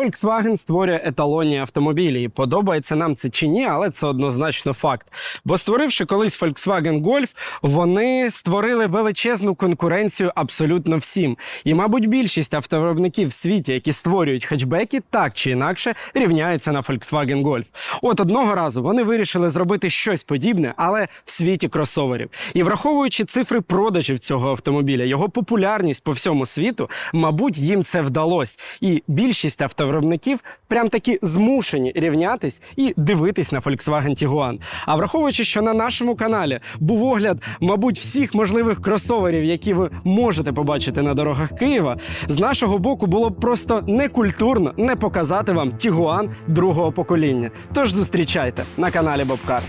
Volkswagen створює еталонні автомобілі. Подобається нам це чи ні, але це однозначно факт. Бо створивши колись Volkswagen Golf, вони створили величезну конкуренцію абсолютно всім. І, мабуть, більшість автовиробників в світі, які створюють хетчбеки, так чи інакше рівняються на Volkswagen Golf. От одного разу вони вирішили зробити щось подібне, але в світі кросоверів. І враховуючи цифри продажів цього автомобіля, його популярність по всьому світу, мабуть, їм це вдалося. І більшість автовиробників прям таки змушені рівнятись і дивитись на Volkswagen Tiguan. А враховуючи, що на нашому каналі був огляд, мабуть, всіх можливих кросоверів, які ви можете побачити на дорогах Києва, з нашого боку було б просто некультурно не показати вам Tiguan другого покоління. Тож зустрічайте на каналі Бобкар.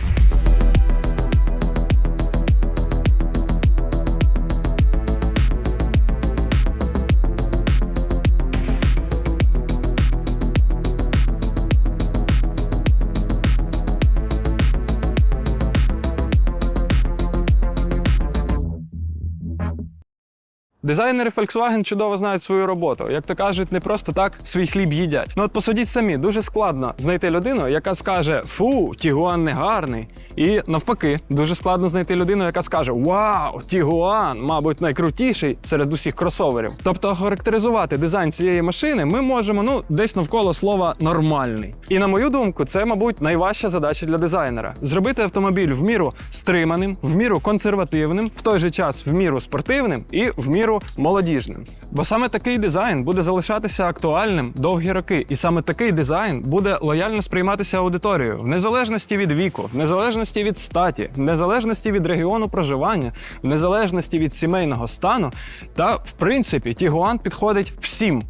Дизайнери Volkswagen чудово знають свою роботу. Як то кажуть, не просто так свій хліб їдять. Ну от посудіть самі, дуже складно знайти людину, яка скаже Фу, Тігуан не гарний. І навпаки, дуже складно знайти людину, яка скаже Вау, Тігуан, мабуть, найкрутіший серед усіх кросоверів. Тобто характеризувати дизайн цієї машини ми можемо ну десь навколо слова нормальний. І на мою думку, це, мабуть, найважча задача для дизайнера: зробити автомобіль в міру стриманим, в міру консервативним, в той же час в міру спортивним і в міру молодіжним. Бо саме такий дизайн буде залишатися актуальним довгі роки, і саме такий дизайн буде лояльно сприйматися аудиторією в незалежності від віку, в незалежності від статі, в незалежності від регіону проживання, в незалежності від сімейного стану. Та в принципі Тігуан підходить всім.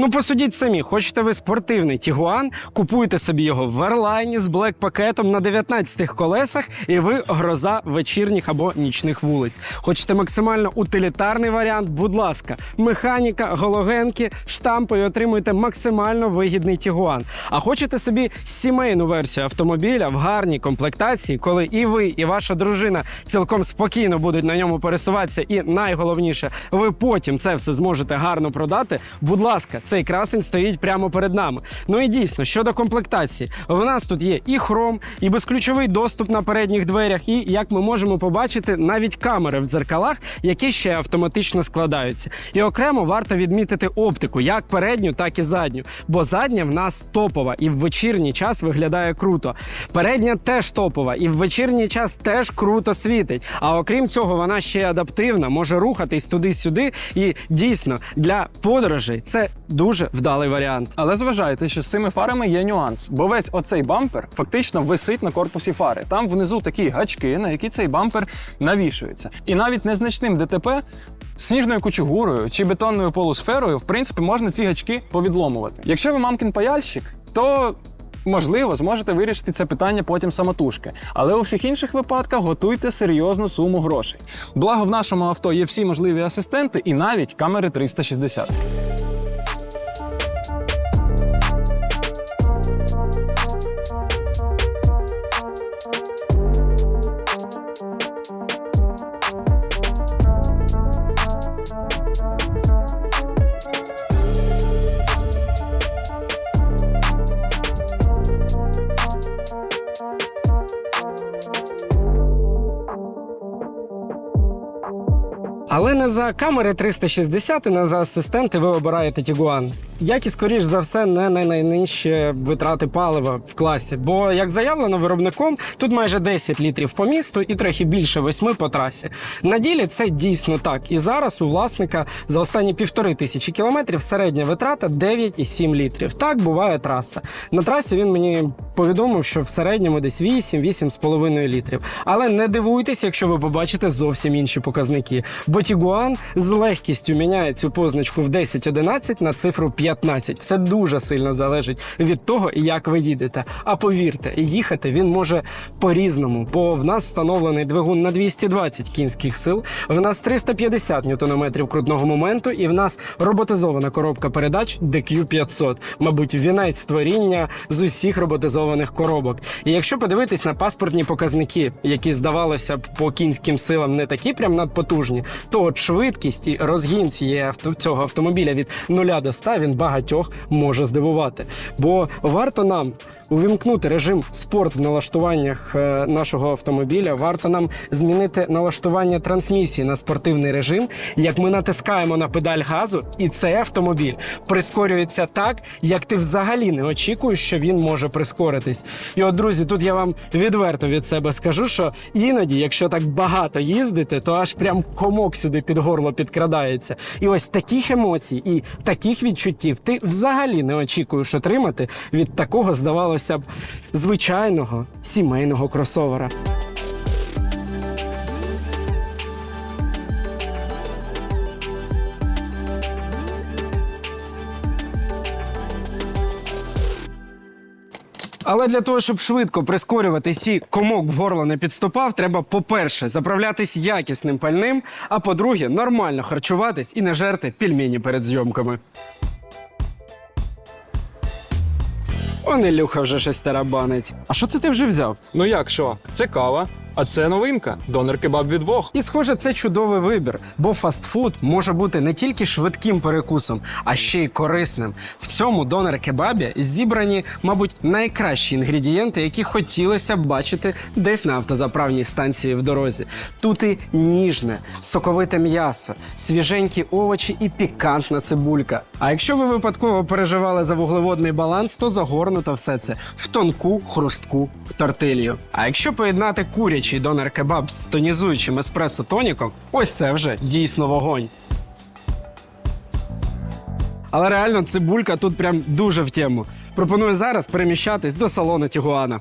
Ну, посудіть самі, хочете ви спортивний Тігуан, купуйте собі його в Ерлайні з блек-пакетом на 19 колесах, і ви гроза вечірніх або нічних вулиць. Хочете максимально утилітарний варіант? Будь ласка, механіка, галогенки, штампи і отримуєте максимально вигідний Тігуан. А хочете собі сімейну версію автомобіля в гарній комплектації, коли і ви, і ваша дружина цілком спокійно будуть на ньому пересуватися, і найголовніше, ви потім це все зможете гарно продати. Будь ласка, цей красень стоїть прямо перед нами. Ну і дійсно, щодо комплектації, в нас тут є і хром, і безключовий доступ на передніх дверях, і як ми можемо побачити, навіть камери в дзеркалах, які ще автоматично складаються. І окремо варто відмітити оптику, як передню, так і задню. Бо задня в нас топова і в вечірній час виглядає круто. Передня теж топова, і в вечірній час теж круто світить. А окрім цього, вона ще адаптивна, може рухатись туди-сюди. І дійсно для подорожей це дуже вдалий варіант. Але зважайте, що з цими фарами є нюанс, бо весь оцей бампер фактично висить на корпусі фари. Там внизу такі гачки, на які цей бампер навішується. І навіть незначним ДТП сніжною кучугурою чи бетонною полусферою, в принципі, можна ці гачки повідломувати. Якщо ви мамкін паяльщик, то Можливо, зможете вирішити це питання потім самотужки, але у всіх інших випадках готуйте серйозну суму грошей. Благо, в нашому авто є всі можливі асистенти і навіть камери 360. За камери 360 і не за асистенти ви обираєте Тігуан. Як і скоріш за все, не на найнижчі витрати палива в класі. Бо, як заявлено виробником, тут майже 10 літрів по місту і трохи більше 8 по трасі. На ділі це дійсно так. І зараз у власника за останні півтори тисячі кілометрів середня витрата 9,7 літрів. Так буває траса. На трасі він мені повідомив, що в середньому десь 8-8,5 літрів. Але не дивуйтесь, якщо ви побачите зовсім інші показники. Бо Тігуан з легкістю міняє цю позначку в 10-11 на цифру 15. Все дуже сильно залежить від того, як ви їдете. А повірте, їхати він може по-різному, бо в нас встановлений двигун на 220 кінських сил, в нас 350 ньютонометрів крутного моменту, і в нас роботизована коробка передач DQ500. Мабуть, вінець створіння з усіх роботизованих коробок. І якщо подивитись на паспортні показники, які здавалося б по кінським силам не такі прям надпотужні, то от швидкість і розгін цієї авто, цього автомобіля від 0 до 100 він багатьох може здивувати. Бо варто нам увімкнути режим спорт в налаштуваннях е, нашого автомобіля. Варто нам змінити налаштування трансмісії на спортивний режим. Як ми натискаємо на педаль газу, і цей автомобіль прискорюється так, як ти взагалі не очікуєш, що він може прискоритись. І от, друзі, тут я вам відверто від себе скажу, що іноді, якщо так багато їздити, то аж прям комок сюди під горло підкрадається. І ось таких емоцій і таких відчуттів ти взагалі не очікуєш отримати від такого, здавалося б, звичайного сімейного кросовера. Але для того, щоб швидко прискорюватись і комок в горло не підступав, треба, по-перше, заправлятись якісним пальним, а по-друге, нормально харчуватись і не жерти пельмені перед зйомками. Он Ілюха вже щось тарабанить. А що це ти вже взяв? Ну як що? Це кава, а це новинка. Донер кебаб від двох. І схоже, це чудовий вибір, бо фастфуд може бути не тільки швидким перекусом, а ще й корисним. В цьому донер кебабі зібрані, мабуть, найкращі інгредієнти, які хотілося б бачити десь на автозаправній станції в дорозі. Тут і ніжне, соковите м'ясо, свіженькі овочі і пікантна цибулька. А якщо ви випадково переживали за вуглеводний баланс, то загорнуто все це в тонку хрустку тортилью. А якщо поєднати курячий донер кебаб з тонізуючим еспресо тоніком, ось це вже дійсно вогонь. Але реально цибулька тут прям дуже в тему. Пропоную зараз переміщатись до салону Тігуана.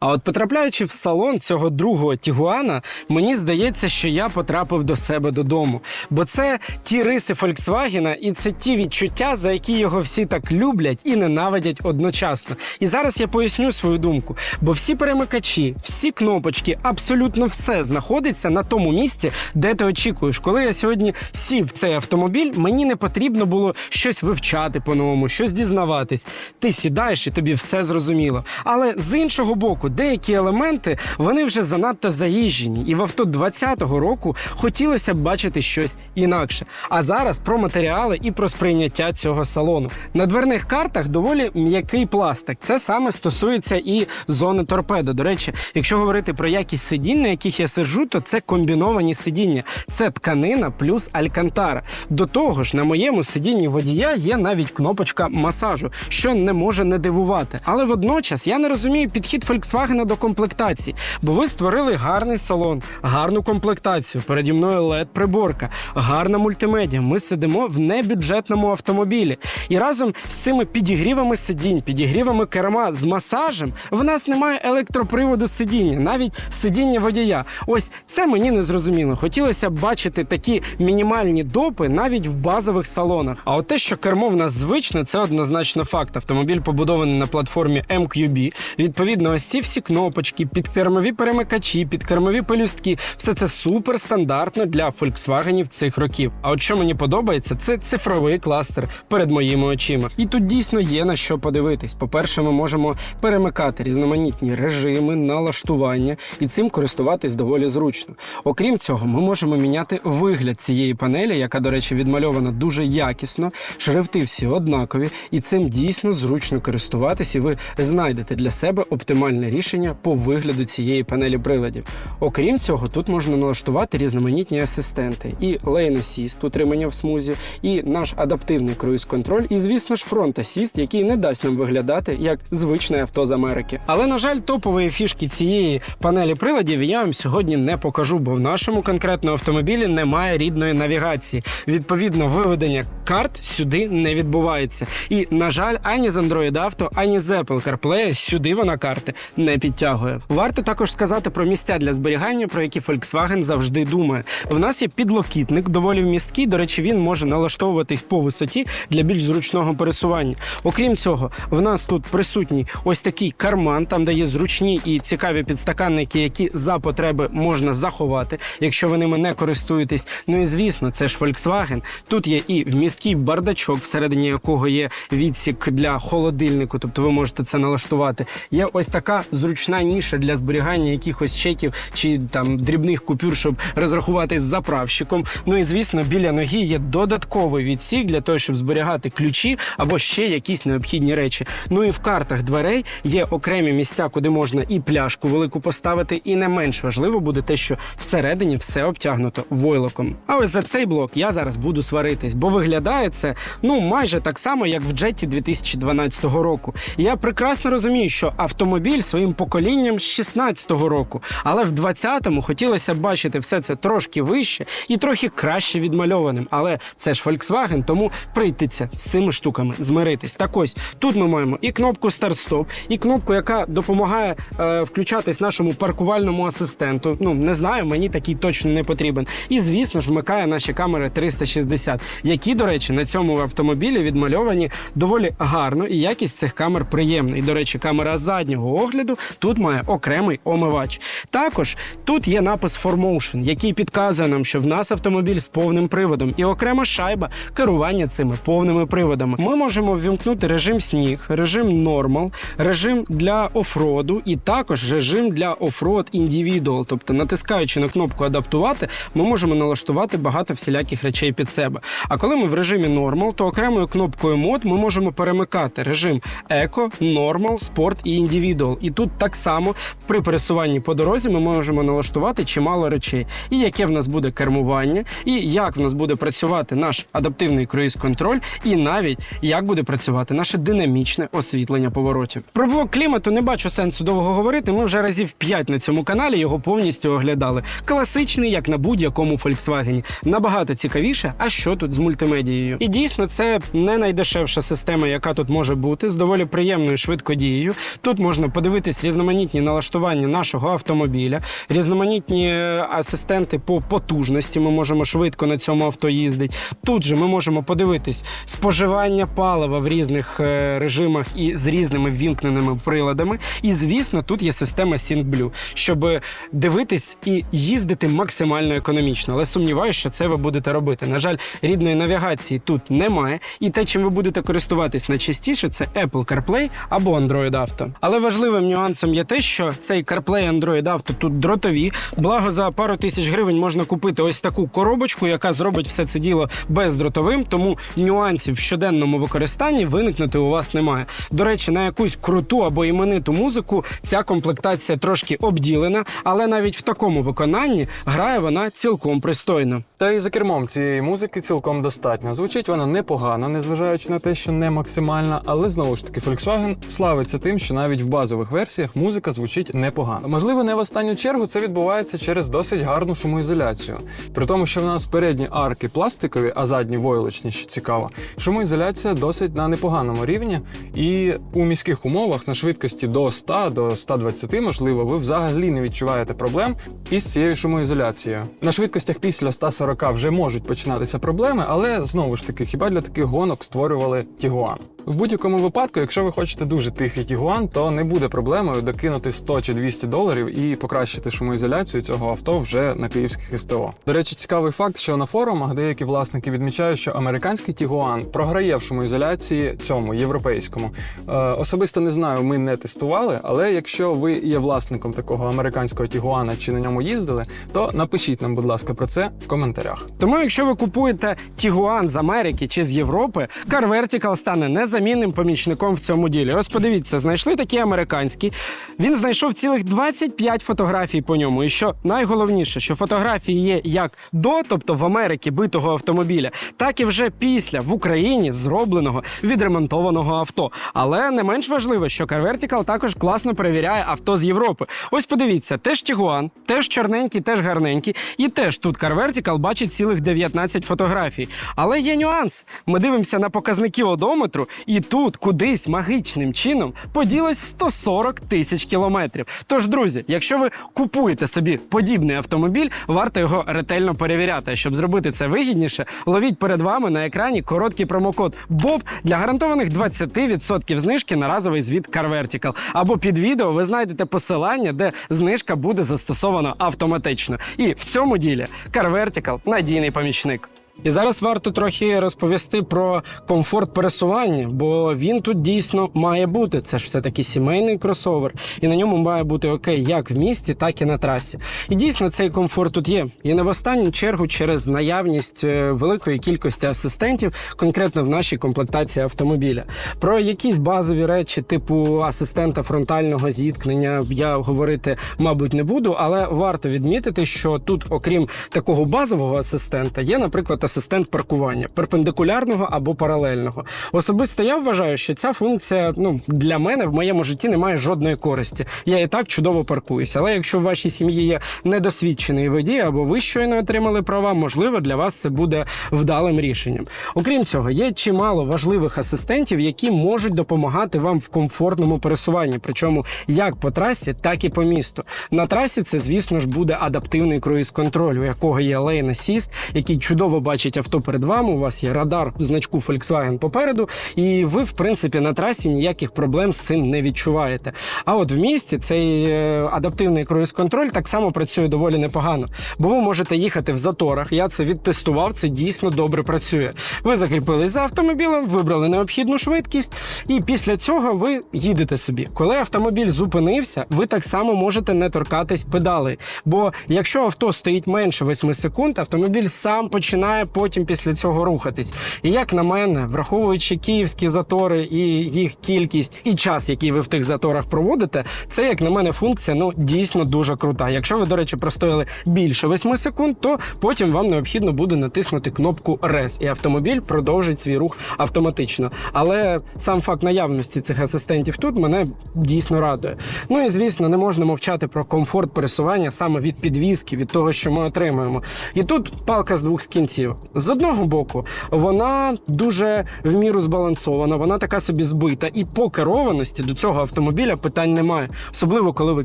А от потрапляючи в салон цього другого Тігуана, мені здається, що я потрапив до себе додому. Бо це ті риси Фольксвагена, і це ті відчуття, за які його всі так люблять і ненавидять одночасно. І зараз я поясню свою думку. Бо всі перемикачі, всі кнопочки, абсолютно все знаходиться на тому місці, де ти очікуєш. Коли я сьогодні сів в цей автомобіль, мені не потрібно було щось вивчати по-новому, щось дізнаватись. Ти сідаєш і тобі все зрозуміло. Але з іншого боку, деякі елементи вони вже занадто заїжджені, і в авто 20-го року хотілося б бачити щось інакше. А зараз про матеріали і про сприйняття цього салону. На дверних картах доволі м'який пластик. Це саме стосується і зони торпедо. До речі, якщо говорити про якість сидінь, на яких я сиджу, то це комбіновані сидіння. Це тканина плюс алькантара. До того ж, на моєму сидінні водія є навіть кнопочка масажу, що не може не дивувати. Але водночас я не розумію підхід Volkswagen до комплектації, бо ви створили гарний салон, гарну комплектацію. Переді мною led приборка, гарна мультимедіа. Ми сидимо в небюджетному автомобілі. І разом з цими підігрівами сидінь, підігрівами керма з масажем, в нас немає електроприводу сидіння, навіть сидіння водія. Ось це мені не зрозуміло. Хотілося б бачити такі мінімальні допи навіть в базових салонах. А от те, що кермо в нас звичне, це однозначно факт. Автомобіль побудований на платформі MQB. Відповідно, ось ці всі кнопочки, підкермові перемикачі, підкермові пелюстки. Все це супер стандартно для Volkswagen цих років. А от що мені подобається, це цифровий кластер перед моїми очима. І тут дійсно є на що подивитись. По-перше, ми можемо перемикати різноманітні режими, налаштування і цим користуватись доволі зручно. Окрім цього, ми можемо міняти вигляд цієї панелі, яка, до речі, відмальована дуже якісно. Шрифти всі однакові, і цим дійсно зручно користуватись, і ви знайдете для себе оптимальне рішення по вигляду цієї панелі приладів. Окрім цього, тут можна налаштувати різноманітні асистенти і Lane Assist, утримання в смузі, і наш адаптивний круїз-контроль, і, звісно ж, фронт Assist, який не дасть нам виглядати як звичне авто з Америки. Але, на жаль, топової фішки цієї панелі приладів я вам сьогодні не покажу, бо в нашому конкретному автомобілі немає рідної навігації. Відповідно, виведення карт сюди не відбувається. І, на жаль, ані з Android Auto, ані з Apple CarPlay сюди вона карти підтягує. Варто також сказати про місця для зберігання, про які Volkswagen завжди думає. В нас є підлокітник, доволі вмісткий. До речі, він може налаштовуватись по висоті для більш зручного пересування. Окрім цього, в нас тут присутній ось такий карман, там де є зручні і цікаві підстаканники, які за потреби можна заховати, якщо ви ними не користуєтесь. Ну і звісно, це ж Volkswagen. Тут є і вмісткий бардачок, всередині якого є відсік для холодильнику, тобто ви можете це налаштувати. Є ось така зручна ніша для зберігання якихось чеків чи там дрібних купюр, щоб розрахуватись з заправщиком. Ну і звісно, біля ноги є додатковий відсік для того, щоб зберігати ключі або ще якісь необхідні речі. Ну і в картах дверей є окремі місця, куди можна і пляшку велику поставити, і не менш важливо буде те, що всередині все обтягнуто войлоком. А ось за цей блок я зараз буду сваритись, бо виглядає це ну майже так само, як в джеті 2012 року. Я прекрасно розумію, що автомобіль своїм поколінням з 16-го року, але в 20-му хотілося б бачити все це трошки вище і трохи краще відмальованим. Але це ж Volkswagen, тому прийдеться з цими штуками змиритись. Так ось тут ми маємо і кнопку старт-стоп, і кнопку, яка допомагає е, включатись нашому паркувальному асистенту. Ну не знаю, мені такий точно не потрібен. І звісно ж вмикає наші камери 360, які, до речі, на цьому автомобілі відмальовані доволі гарно, і якість цих камер приємна. І, до речі, камера заднього огляду тут має окремий омивач. Також тут є напис 4Motion, який підказує нам, що в нас автомобіль з повним приводом, і окрема шайба керування цими повними приводами. Ми можемо ввімкнути режим сніг, режим Normal, режим для офроду і також режим для офрод Individual. Тобто, натискаючи на кнопку адаптувати, ми можемо налаштувати багато всіляких речей під себе. А коли ми в режимі Normal, то окремою кнопкою мод ми можемо перемикати режим Eco, Normal, Sport і Individual. І тут так само при пересуванні по дорозі ми можемо налаштувати чимало речей. І яке в нас буде кермування, і як в нас буде працювати наш адаптивний круїз-контроль, і навіть як буде працювати наше динамічне освітлення поворотів. Про блок клімату не бачу сенсу довго говорити. Ми вже разів 5 на цьому каналі його повністю оглядали. Класичний, як на будь-якому Volkswagen. Набагато цікавіше, а що тут з мультимедією. І дійсно, це не найдешевша система, яка тут може бути, з доволі приємною швидкодією. Тут можна подивитись різноманітні налаштування нашого автомобіля, різноманітні е, асистенти по потужності. Ми можемо швидко на цьому авто їздити. Тут же ми можемо подивитись споживання палива в різних е, режимах і з різними ввімкненими приладами. І звісно, тут є система SyncBlue, щоб дивитись і їздити максимально економічно. Але сумніваюся, що це ви будете робити. На жаль, рідної навігації тут немає, і те, чим ви будете користуватись найчастіше, це Apple CarPlay або Android Auto. Але важливим нюансом є те, що цей CarPlay Android Auto тут дротові. Благо за пару тисяч гривень можна купити ось таку коробочку, яка зробить все це діло бездротовим, тому нюансів в щоденному використанні виникнути у вас немає. До речі, на якусь круту або імениту музику ця комплектація трошки обділена, але навіть в такому виконанні грає вона цілком пристойно. Та і за кермом цієї музики цілком достатньо. Звучить вона непогано, незважаючи на те, що не максимальна, але знову ж таки Volkswagen славиться тим, що навіть в базових версіях музика звучить непогано. Можливо, не в останню чергу це відбувається через досить гарну шумоізоляцію. При тому, що в нас передні арки пластикові, а задні войлочні, що цікаво, шумоізоляція досить на непоганому рівні. І у міських умовах на швидкості до 100, до 120, можливо, ви взагалі не відчуваєте проблем із цією шумоізоляцією. На швидкостях після 140 вже можуть починатися проблеми, але знову ж таки, хіба для таких гонок створювали Тігуан? В будь-якому випадку, якщо ви хочете дуже тихий Тігуан, то не буде проблемою докинути 100 чи 200 доларів і покращити шумоізоляцію цього авто вже на київських СТО. До речі, цікавий факт, що на форумах деякі власники відмічають, що американський Тігуан програє в шумоізоляції цьому європейському. Е, особисто не знаю, ми не тестували, але якщо ви є власником такого американського Тігуана чи на ньому їздили, то напишіть нам, будь ласка, про це в коментарях. Тому, якщо ви купуєте Тігуан з Америки чи з Європи, Car Vertical стане незамінним помічником в цьому ділі. Ось подивіться, знайшли такий американський. Він знайшов цілих 25 фотографій по ньому. І що найголовніше, що фотографії є як до, тобто в Америці битого автомобіля, так і вже після в Україні зробленого відремонтованого авто. Але не менш важливо, що Car Vertical також класно перевіряє авто з Європи. Ось подивіться, теж Тігуан, теж чорненький, теж гарненький, і теж тут Car Vertical бачить цілих 19 фотографій. Але є нюанс. Ми дивимося на показники одометру, і тут кудись магічним чином поділось 140 тисяч кілометрів. Тож, друзі, якщо ви купуєте собі подібний автомобіль, варто його ретельно перевіряти. Щоб зробити це вигідніше, ловіть перед вами на екрані короткий промокод БОБ для гарантованих 20% знижки на разовий звіт Car Vertical. Або під відео ви знайдете посилання, де знижка буде застосована автоматично. І в цьому ділі Car Vertical – надійний помічник. І зараз варто трохи розповісти про комфорт пересування, бо він тут дійсно має бути. Це ж все-таки сімейний кросовер, і на ньому має бути окей як в місті, так і на трасі. І дійсно цей комфорт тут є. І не в останню чергу через наявність е, великої кількості асистентів, конкретно в нашій комплектації автомобіля. Про якісь базові речі, типу асистента фронтального зіткнення, я говорити, мабуть, не буду, але варто відмітити, що тут, окрім такого базового асистента, є, наприклад, асистент паркування перпендикулярного або паралельного. Особисто я вважаю, що ця функція ну для мене в моєму житті не має жодної користі. Я і так чудово паркуюся. Але якщо в вашій сім'ї є недосвідчений водій або ви щойно отримали права, можливо, для вас це буде вдалим рішенням. Окрім цього, є чимало важливих асистентів, які можуть допомагати вам в комфортному пересуванні, причому як по трасі, так і по місту. На трасі це, звісно ж, буде адаптивний круїз-контроль, у якого є Lane Assist, який чудово бачить авто перед вами. У вас є радар значку Volkswagen попереду, і ви, в принципі, на трасі ніяких проблем з цим не відчуваєте. А от в місті цей е, адаптивний круїз-контроль так само працює доволі непогано, бо ви можете їхати в заторах. Я це відтестував, це дійсно добре працює. Ви закріпились за автомобілем, вибрали необхідну швидкість, і після цього ви їдете собі. Коли автомобіль зупинився, ви так само можете не торкатись педалей. Бо якщо авто стоїть менше 8 секунд, автомобіль сам починає потім після цього рухатись. І як на мене, враховуючи київські затори і їх кількість, і час, який ви в тих заторах проводите, це як на мене функція ну дійсно дуже крута. Якщо ви, до речі, простояли більше 8 секунд, то потім вам необхідно буде натиснути кнопку RES, і автомобіль продовжить свій рух автоматично. Але сам факт наявності цих асистентів тут мене дійсно радує. Ну і звісно, не можна мовчати про комфорт пересування саме від підвізки, від того, що ми отримуємо. І тут палка з двох кінців. З одного боку, вона дуже в міру збалансована, вона така собі збита, і по керованості до цього автомобіля питань немає. Особливо, коли ви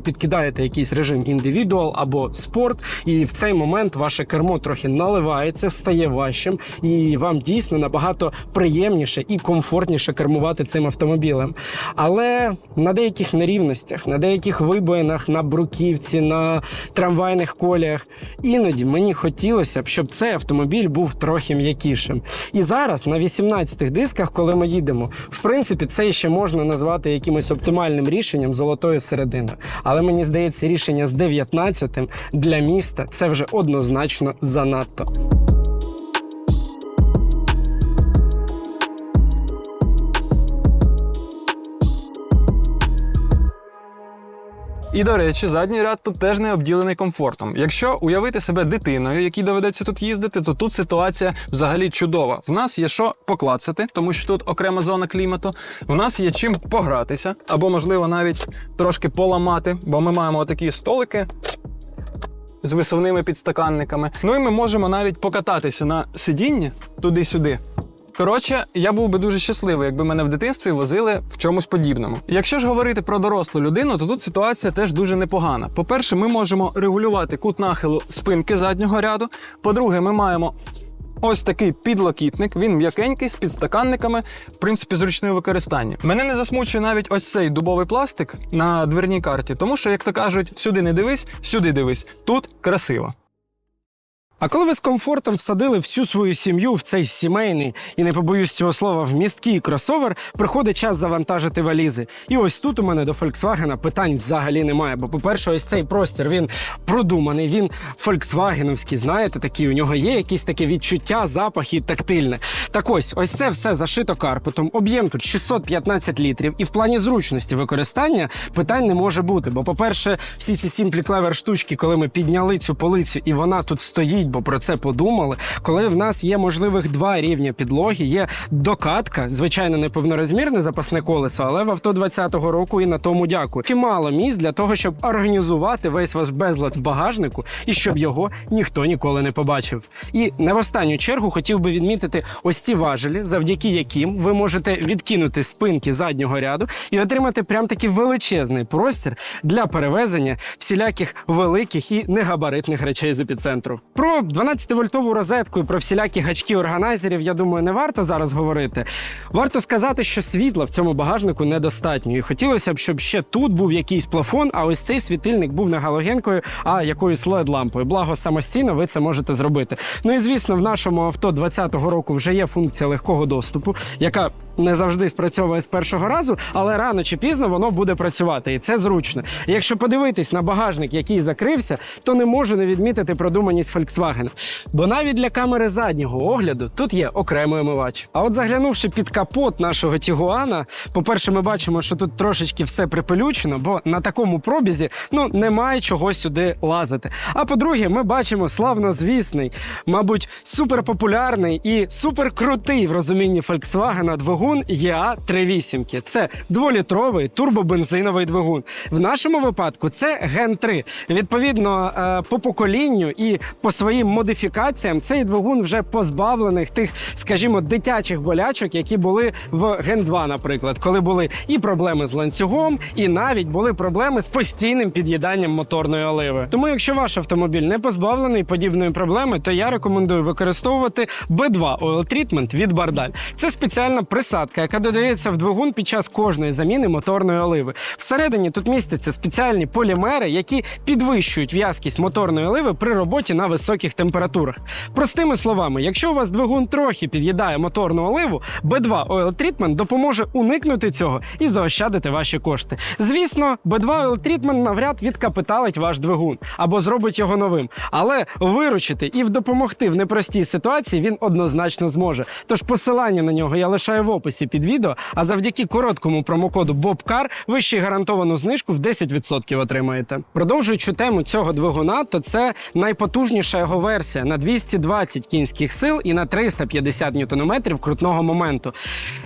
підкидаєте якийсь режим індивідуал або спорт, і в цей момент ваше кермо трохи наливається, стає важчим, і вам дійсно набагато приємніше і комфортніше кермувати цим автомобілем. Але на деяких нерівностях, на деяких вибоїнах, на бруківці, на трамвайних коліях, іноді мені хотілося б, щоб цей автомобіль був трохи м'якішим. І зараз на 18-х дисках, коли ми їдемо, в принципі, це ще можна назвати якимось оптимальним рішенням золотої середини. Але мені здається, рішення з 19-м для міста це вже однозначно занадто. І до речі, задній ряд тут теж не обділений комфортом. Якщо уявити себе дитиною, якій доведеться тут їздити, то тут ситуація взагалі чудова. В нас є що поклацати, тому що тут окрема зона клімату. В нас є чим погратися, або, можливо, навіть трошки поламати, бо ми маємо такі столики. З висувними підстаканниками. Ну і ми можемо навіть покататися на сидінні туди-сюди. Коротше, я був би дуже щасливий, якби мене в дитинстві возили в чомусь подібному. Якщо ж говорити про дорослу людину, то тут ситуація теж дуже непогана. По-перше, ми можемо регулювати кут нахилу спинки заднього ряду. По-друге, ми маємо. Ось такий підлокітник, він м'якенький з підстаканниками, в принципі, зручний у використанні. Мене не засмучує навіть ось цей дубовий пластик на дверній карті, тому що, як то кажуть, сюди не дивись, сюди дивись. Тут красиво. А коли ви з комфортом всадили всю свою сім'ю в цей сімейний і не побоюсь цього слова вмісткий кросовер, приходить час завантажити валізи. І ось тут у мене до Volkswagen питань взагалі немає. Бо, по-перше, ось цей простір він продуманий, він фольксвагеновський, знаєте, такий у нього є якісь таке відчуття, запах і тактильне. Так ось, ось це все зашито карпетом. Об'єм тут 615 літрів, і в плані зручності використання питань не може бути. Бо, по-перше, всі ці сімплі клевер штучки, коли ми підняли цю полицю, і вона тут стоїть, бо про це подумали. Коли в нас є можливих два рівня підлоги, є докатка, звичайно, не повнорозмірне запасне колесо, але в авто 20-го року і на тому дякую. Чимало місць для того, щоб організувати весь ваш безлад в багажнику і щоб його ніхто ніколи не побачив. І не в останню чергу хотів би відмітити ось ці важелі, завдяки яким ви можете відкинути спинки заднього ряду і отримати прям такий величезний простір для перевезення всіляких великих і негабаритних речей з епіцентру. Про 12-вольтову розетку і про всілякі гачки органайзерів, я думаю, не варто зараз говорити. Варто сказати, що світла в цьому багажнику недостатньо. І хотілося б, щоб ще тут був якийсь плафон, а ось цей світильник був не галогенкою, а якоюсь led лампою Благо самостійно ви це можете зробити. Ну і звісно, в нашому авто 20-го року вже є функція легкого доступу, яка не завжди спрацьовує з першого разу, але рано чи пізно воно буде працювати, і це зручно. Якщо подивитись на багажник, який закрився, то не можу не відмітити продуманість Volkswagen. Бо навіть для камери заднього огляду тут є окремий омивач. А от заглянувши під капот нашого Тігуана, по-перше, ми бачимо, що тут трошечки все припелючено, бо на такому пробізі ну немає чого сюди лазити. А по-друге, ми бачимо славнозвісний, мабуть, суперпопулярний і суперкрутий в розумінні Volkswagen двигун EA 38 Це дволітровий турбобензиновий двигун. В нашому випадку це Gen 3. Відповідно, е, по поколінню і по своїм модифікаціям цей двигун вже позбавлених тих, скажімо, дитячих болячок, які були в Gen 2, наприклад, коли були і проблеми з ланцюгом, і навіть були проблеми з постійним під'їданням моторної оливи. Тому, якщо ваш автомобіль не позбавлений подібної проблеми, то я рекомендую використовувати B2 Oil Treatment від Бардаль. Це спеціальна присадка, яка додається в двигун під час кожної заміни моторної оливи. Всередині тут містяться спеціальні полімери, які підвищують в'язкість моторної оливи при роботі на високих температурах. Простими словами, якщо у вас двигун трохи під'їдає моторну оливу, B2 Oil Treatment допоможе уникнути цього і заощадити ваші кошти. Звісно, B2 Oil Treatment навряд відкапиталить ваш двигун або зробить його новим, але виручити і допомогти в непростій ситуації він однозначно зможе. Тож посилання на нього я лишаю в описі під відео. А завдяки короткому промокоду BOBCAR ви ще гарантовану знижку в 10% отримаєте. Продовжуючи тему цього двигуна, то це найпотужніша його версія на 220 кінських сил і на 350 ньютонометрів крутного моменту.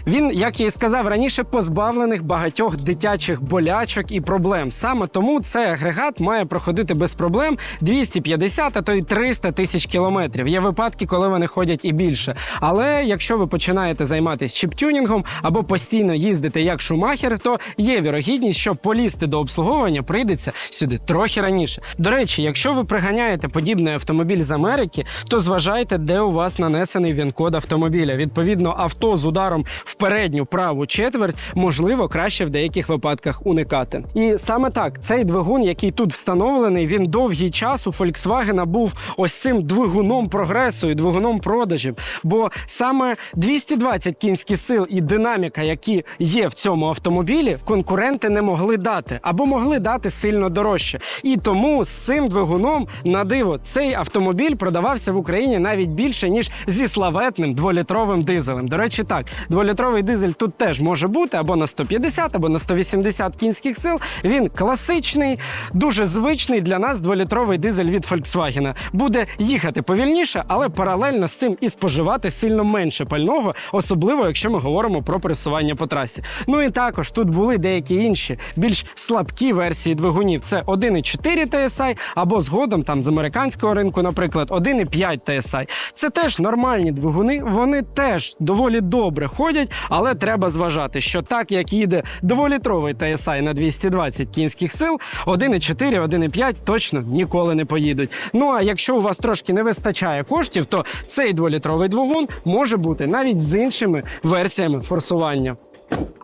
Він, як я і сказав раніше, позбавлених багатьох дитячих болячок і проблем. Саме тому цей агрегат має проходити без проблем 250, а то й 300 тисяч кілометрів. Є випадки, коли вони ходять і більше. Але якщо ви починаєте займатися чіптюнінгом або постійно їздите як шумахер, то є вірогідність, що полізти до обслуговування прийдеться сюди трохи раніше. До речі, якщо ви приганяєте подібний автомобіль з Америки, то зважайте, де у вас нанесений він-код автомобіля. Відповідно, авто з ударом в передню праву четверть можливо краще в деяких випадках уникати. І саме так, цей двигун, який тут встановлений, він довгий час у Volkswagen був ось цим двигуном прогресу і двигуном продажів. Бо саме 220 кінських сил і динаміка, які є в цьому автомобілі, конкуренти не могли дати або могли дати сильно дорожче. І тому з цим двигуном на диво цей автомобіль продавався в Україні навіть більше ніж зі славетним дволітровим дизелем. До речі, так, дволітровий дизель тут теж може бути або на 150, або на 180 кінських сил. Він класичний, дуже звичний для нас дволітровий дизель від Volkswagen. Буде їхати повільніше, але паралельно з цим і споживати сильно менше пального, особливо якщо ми говоримо про пересування по трасі. Ну і також тут були деякі інші більш слабкі версії двигунів. Це 1,4 TSI або згодом там з американського ринку, наприклад, 1,5 TSI. Це теж нормальні двигуни, вони теж доволі добре ходять, але треба зважати, що так як їде дволітровий TSI на 220 кінських сил, 1,4, 1,5 точно ніколи не поїдуть. Ну а якщо у вас трошки не вистачає коштів, то цей дволітровий двигун може бути навіть з іншими версіями форсування.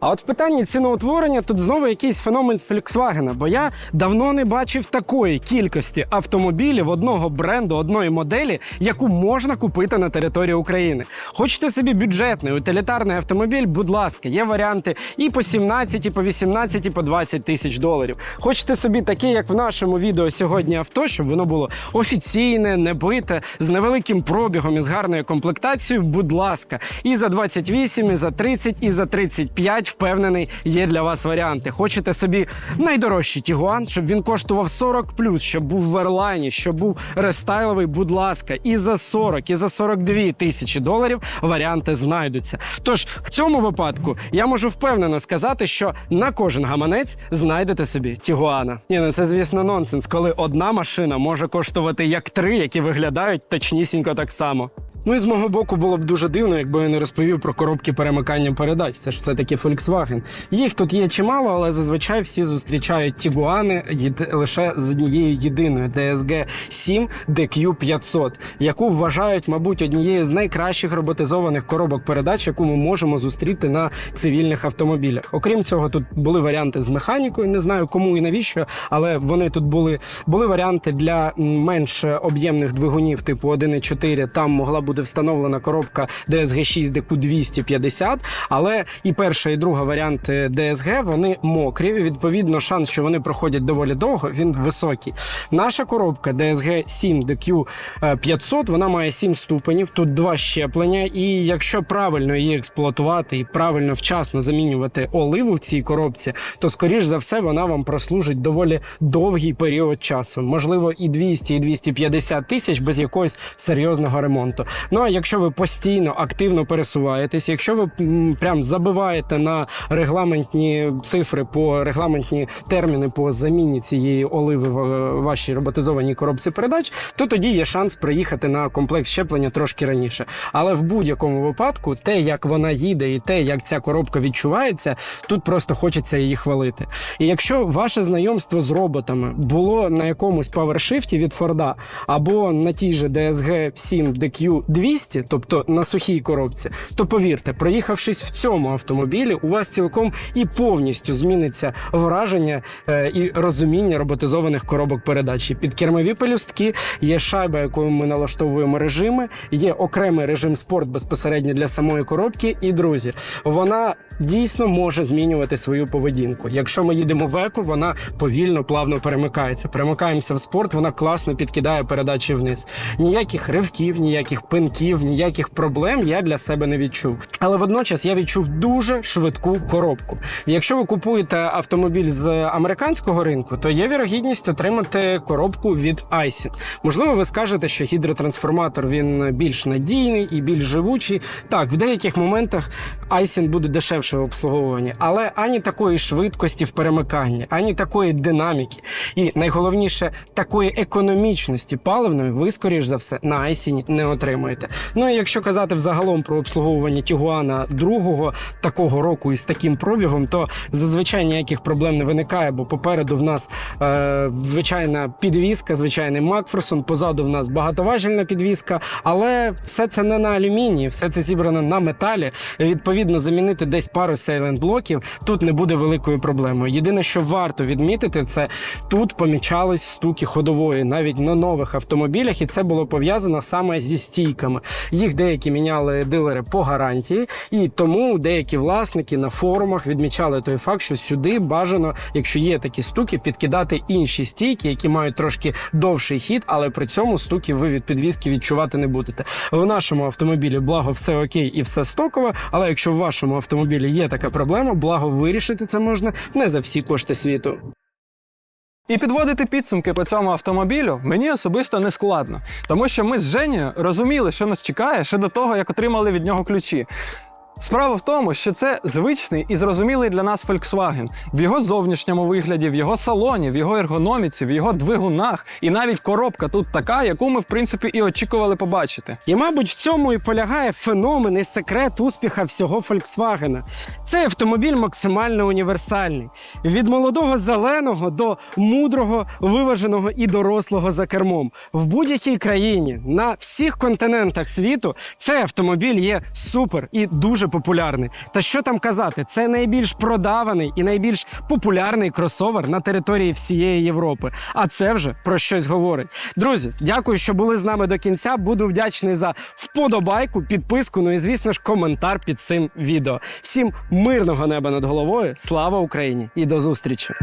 А от в питанні ціноутворення тут знову якийсь феномен Volkswagen, бо я давно не бачив такої кількості автомобілів одного бренду, одної моделі, яку можна купити на території України. Хочете собі бюджетний утилітарний автомобіль? Будь ласка, є варіанти і по 17, і по 18, і по 20 тисяч доларів. Хочете собі таке, як в нашому відео сьогодні авто, щоб воно було офіційне, небите, з невеликим пробігом і з гарною комплектацією. Будь ласка, і за 28, і за 30, і за 35 впевнений, є для вас варіанти. Хочете собі найдорожчий Тігуан, щоб він коштував 40 щоб був в Ерлайні, щоб був рестайловий, будь ласка, і за 40, і за 42 тисячі доларів варіанти знайдуться. Тож в цьому випадку я можу впевнено сказати, що на кожен гаманець знайдете собі Тігуана. Ні, ну це звісно нонсенс, коли одна машина може коштувати як три, які виглядають точнісінько так само. Ну і з мого боку було б дуже дивно, якби я не розповів про коробки перемикання передач. Це ж все таки Volkswagen. Їх тут є чимало, але зазвичай всі зустрічають Тігуани лише з однією єдиною DSG 7 DQ 500, яку вважають, мабуть, однією з найкращих роботизованих коробок передач, яку ми можемо зустріти на цивільних автомобілях. Окрім цього, тут були варіанти з механікою. Не знаю кому і навіщо, але вони тут були. Були варіанти для менш об'ємних двигунів, типу 1.4. Там могла бути встановлена коробка DSG 6 DQ 250, але і перша, і друга варіанти DSG вони мокрі. Відповідно, шанс, що вони проходять доволі довго, він високий. Наша коробка DSG 7 DQ 500, вона має 7 ступенів, тут два щеплення. І якщо правильно її експлуатувати і правильно вчасно замінювати оливу в цій коробці, то скоріш за все вона вам прослужить доволі довгий період часу. Можливо, і 200, і 250 тисяч без якогось серйозного ремонту. Ну а якщо ви постійно активно пересуваєтесь, якщо ви прям забиваєте на регламентні цифри по регламентні терміни по заміні цієї оливи в е, вашій роботизованій коробці передач, то тоді є шанс приїхати на комплекс щеплення трошки раніше. Але в будь-якому випадку, те, як вона їде, і те, як ця коробка відчувається, тут просто хочеться її хвалити. І якщо ваше знайомство з роботами було на якомусь павершифті від Форда або на тій же DSG 7 DQ 200, тобто на сухій коробці, то повірте, проїхавшись в цьому автомобілі, у вас цілком і повністю зміниться враження е, і розуміння роботизованих коробок передач. І Підкермові пелюстки, є шайба, якою ми налаштовуємо режими, є окремий режим спорт безпосередньо для самої коробки. І друзі, вона дійсно може змінювати свою поведінку. Якщо ми їдемо в еко, вона повільно, плавно перемикається. Перемикаємося в спорт, вона класно підкидає передачі вниз. Ніяких ривків, ніяких пинків, ніяких проблем я для себе не відчув. Але водночас я відчув дуже швидку коробку. Якщо ви купуєте автомобіль з американського ринку, то є вірогідність отримати коробку від Айсін. Можливо, ви скажете, що гідротрансформатор він більш надійний і більш живучий. Так, в деяких моментах Айсін буде дешевше в обслуговуванні, але ані такої швидкості в перемиканні, ані такої динаміки, і найголовніше такої економічності паливної ви, скоріш за все, на Айсіні не отримаєте. Ну і якщо казати взагалом про обслуговування Тігуана другого такого року із таким пробігом, то зазвичай ніяких проблем не виникає, бо попереду в нас е, звичайна підвізка, звичайний Макферсон, позаду в нас багатоважільна підвізка, але все це не на алюмінії, все це зібрано на металі. Відповідно, замінити десь пару сейлент блоків тут не буде великою проблемою. Єдине, що варто відмітити, це тут помічались стуки ходової навіть на нових автомобілях, і це було пов'язано саме зі стійками. Їх деякі міняли дилери по гарантії, і тому деякі власники на форумах відмічали той факт, що сюди бажано, якщо є такі стуки, підкидати інші стійки, які мають трошки довший хід, але при цьому стуків ви від підвіски відчувати не будете. В нашому автомобілі благо все окей і все стоково. Але якщо в вашому автомобілі є така проблема, благо вирішити це можна не за всі кошти світу. І підводити підсумки по цьому автомобілю мені особисто не складно, тому що ми з Женєю розуміли, що нас чекає ще до того, як отримали від нього ключі. Справа в тому, що це звичний і зрозумілий для нас Volkswagen в його зовнішньому вигляді, в його салоні, в його ергономіці, в його двигунах, і навіть коробка тут така, яку ми в принципі і очікували побачити. І, мабуть, в цьому і полягає феномен і секрет успіха всього Volkswagen. Цей автомобіль максимально універсальний. Від молодого зеленого до мудрого, виваженого і дорослого за кермом. В будь-якій країні на всіх континентах світу цей автомобіль є супер і дуже популярний. Та що там казати, це найбільш продаваний і найбільш популярний кросовер на території всієї Європи. А це вже про щось говорить. Друзі, дякую, що були з нами до кінця. Буду вдячний за вподобайку, підписку. Ну і звісно ж, коментар під цим відео. Всім мирного неба над головою. Слава Україні і до зустрічі!